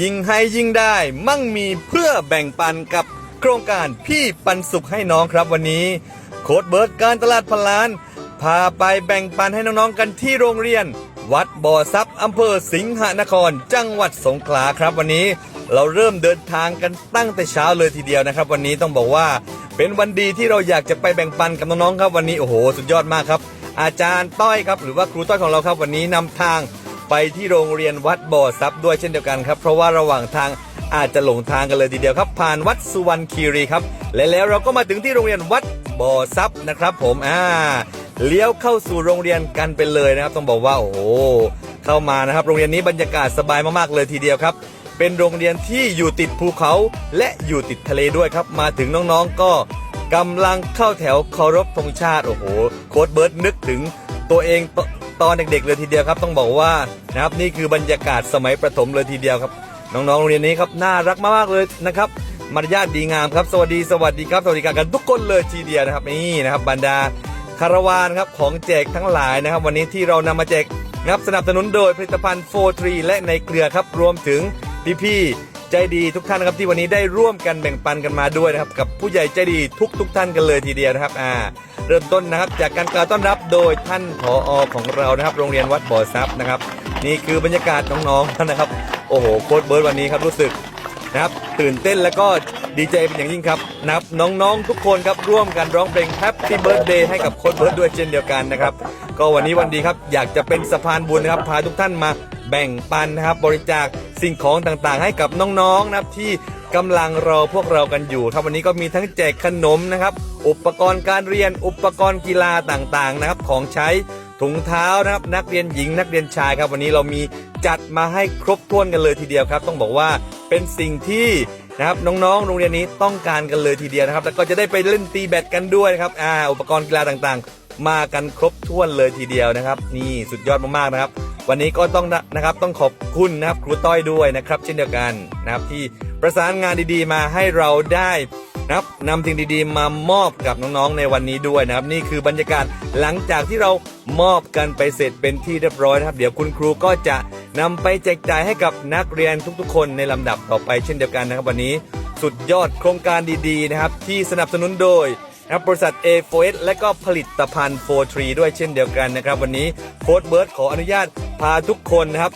ยิ่งให้ยิ่งได้มั่งมีเพื่อแบ่งปันกับโครงการพี่ปันสุขให้น้องครับวันนี้ โค้ดเบิร์ดการตลาดพนลาน พาไปแบ่งปันให้น้องๆกันที่โรงเรียน วัดบ่อซับอำเภอสิงหนคร จังหวัดสงขลาครับวันนี้ เราเริ่มเดินทางกันตั้งแต่เช้าเลยทีเดียวนะครับ วันนี้ต้องบอกว่า เป็นวันดีที่เราอยากจะไปแบ่งปันกับน้องๆครับวันนี้โอ้โห สุดยอดมากครับ อาจารย์ต้อยครับ หรือว่าครูต้อยของเราครับวันนี้นำทาง ไปที่โรงเรียนวัดบ่อซับด้วยเช่นเดียวกันครับ เพราะว่าระหว่างทางอาจจะหลงทางกันเลยทีเดียวครับ ผ่านวัดสุวรรณคีรีครับ และแล้วเราก็มาถึงที่โรงเรียนวัดบ่อซับนะครับ ผมอ่าเลี้ยวเข้าสู่โรงเรียนกันไปเลยนะครับ ต้องบอกว่าโอ้โหเข้ามานะครับ โรงเรียนนี้บรรยากาศสบายมากๆเลยทีเดียวครับ เป็นโรงเรียนที่อยู่ติดภูเขาและอยู่ติดทะเลด้วยครับ มาถึงน้องๆก็กำลังเข้าแถวเคารพธงชาติโอ้โหโค้ดเบิร์ดนึกถึงตัวเอง ตอนเด็กๆเลยทีเดียวครับ ต้องบอกว่านะครับนี่คือบรรยากาศสมัยประถมเลยทีเดียวครับ น้องๆโรงเรียนนี้ครับน่ารักมากๆเลยนะครับมารยาทดีงามครับ สวัสดีสวัสดีครับสวัสดีกันทุกคนเลยทีเดียวนะครับนี่นะครับบรรดาคาราวานครับของแจกทั้งหลายนะครับ วันนี้ที่เรานำมาแจกนะครับสนับสนุนโดยผลิตภัณฑ์โฟทรีและในเครือครับรวมถึงพี่ๆ ใจดีทุกท่านนะครับที่วันนี้ได้ร่วมกันแบ่งปันกันมาด้วยนะครับ กับผู้ใหญ่ใจดีทุกทุกท่านกันเลยทีเดียวนะครับอ่าเริ่มต้นนะครับ จากการกล่าวต้อนรับโดยท่านผอของเรานะครับ โรงเรียนวัดบ่อซับนะครับ นี่คือบรรยากาศน้องๆนะครับ โอ้โหโค้ดเบิร์ดวันนี้ครับรู้สึกนะครับตื่นเต้นแล้วก็ดีใจเป็นอย่างยิ่งครับนับน้องๆทุกคนครับร่วมกันร้องเพลง Happy Birthday ให้กับโค้ดเบิร์ดด้วยเช่นเดียวกันนะครับ ก็วันนี้วันดีครับอยากจะเป็นสะพานบุญนะครับ พาทุกท่านมาแบ่งปันนะครับบริจาค สิ่งของต่างๆ ให้กับน้องๆนะครับที่กำลังรอพวกเรากันอยู่ครับวันนี้ก็มีทั้งแจกขนมนะครับ อุปกรณ์การเรียนอุปกรณ์กีฬาต่างๆนะครับของใช้ถุงเท้านะครับนักเรียนหญิงนักเรียนชายครับวันนี้เรามีจัดมาให้ครบถ้วนกันเลยทีเดียวครับ ต้องบอกว่าเป็นสิ่งที่นะครับน้องๆ โรงเรียนนี้ต้องการกันเลยทีเดียวนะครับ แล้วก็จะได้ไปเล่นตีแบดกันด้วยนะครับอ่าอุปกรณ์กีฬาต่างๆ มากันครบถ้วนเลยทีเดียวนะครับ นี่สุดยอดมากๆนะครับ วันนี้ก็ต้องนะครับต้องขอบคุณนะครับครูต้อยด้วยนะครับ เช่นเดียวกันนะครับที่ประสานงานดีๆ มาให้เราได้นะครับนำสิ่งดีๆ มามอบกับน้องๆในวันนี้ด้วยนะครับ นี่คือบรรยากาศหลังจากที่เรามอบกันไปเสร็จเป็นที่เรียบร้อยนะครับ เดี๋ยวคุณครูก็จะนำไปแจกจ่ายให้กับนักเรียนทุกๆ คนในลำดับต่อไปเช่นเดียวกันนะครับ วันนี้สุดยอดโครงการดีๆนะครับ ที่สนับสนุนโดยนะครับบริษัท A4S และก็ผลิตภัณฑ์4ด้วยเช่นเดียวกันนะครับ วันนี้โค้ดเบิร์ดขออนุญาต พาทุกคนนะครับ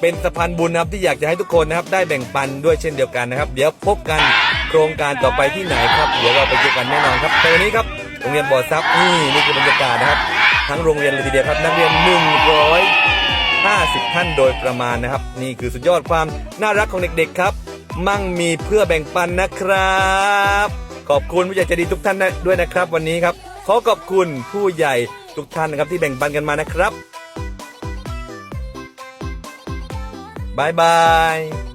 เป็นสะพานบุญนะครับที่อยากจะให้ทุกคนนะครับ ได้แบ่งปันด้วยเช่นเดียวกันนะครับ เดี๋ยวพบกันโครงการต่อไปที่ไหนครับ เดี๋ยวเราไปเจอกันแน่นอนครับแต่วันนี้ครับโรงเรียนบ่อซับนี่นี่คือบรรยากาศนะครับ ทั้งโรงเรียนเลยทีเดียวครับ นักเรียน 150 ท่านโดยประมาณนะครับ นี่คือสุดยอดความน่ารักของเด็กๆครับ มั่งมีเพื่อแบ่งปันนะครับ ขอบคุณผู้ใหญ่ใจดีทุกท่านด้วยนะครับ วันนี้ครับขอขอบคุณผู้ใหญ่ทุกท่านนะครับที่แบ่งปันกันมานะครับ บายบาย